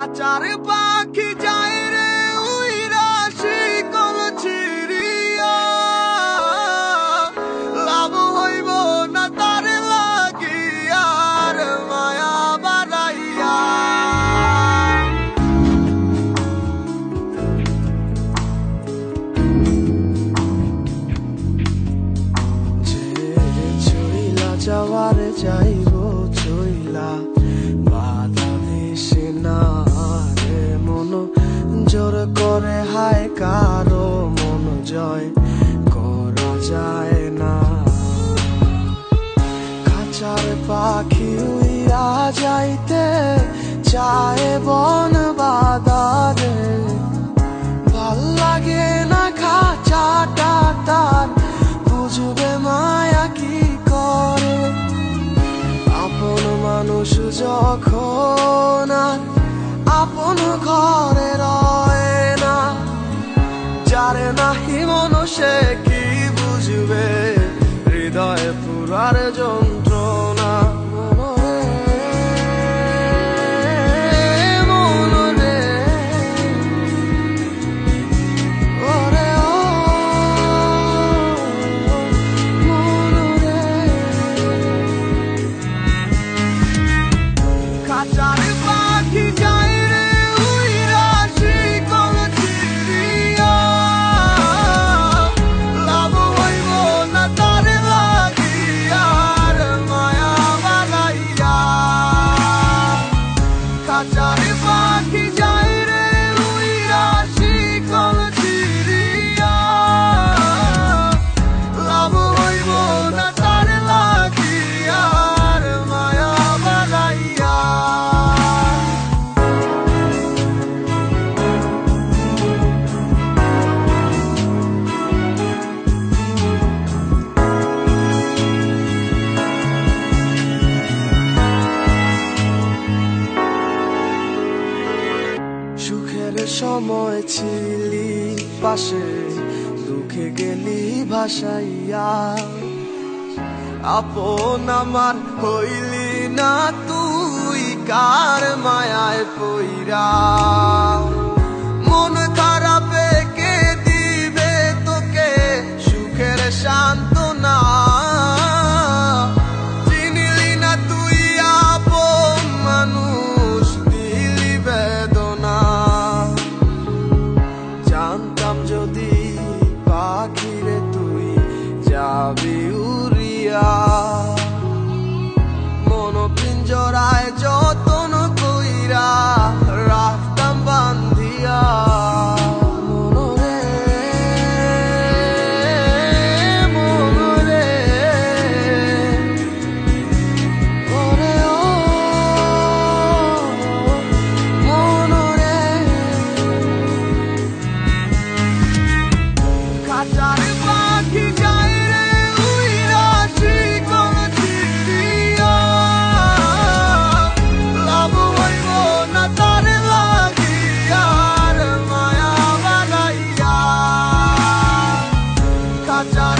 আচার পাখি যায় রে উইরা শিকল ছিড়িয়া। লাভ হইব না তার লাগিয়ার মায়া বাড়াইয়া যে চইলা যাওয়ার যাইব চইলা বাধা দিছে না যাইতে চায় বন বাদারে। ভালো লাগে না খাঁচাটা তার, বুঝবে মায়া কি করে? আপন মানুষ যখন আপন ঘরে রয়ে না যারে নাহি মনুষে কি বুঝবে? হৃদয়ে পুরার যন্ত্রণা Charlie. সময় ছিলি পাশে, দুঃখে গেলি ভাসাইয়া। আপন আমার হইলি না তুই, কার মায়ায় পইরা। মন খারাপে কে দিবে তোকে? সুখের শান্তি ya bi Raja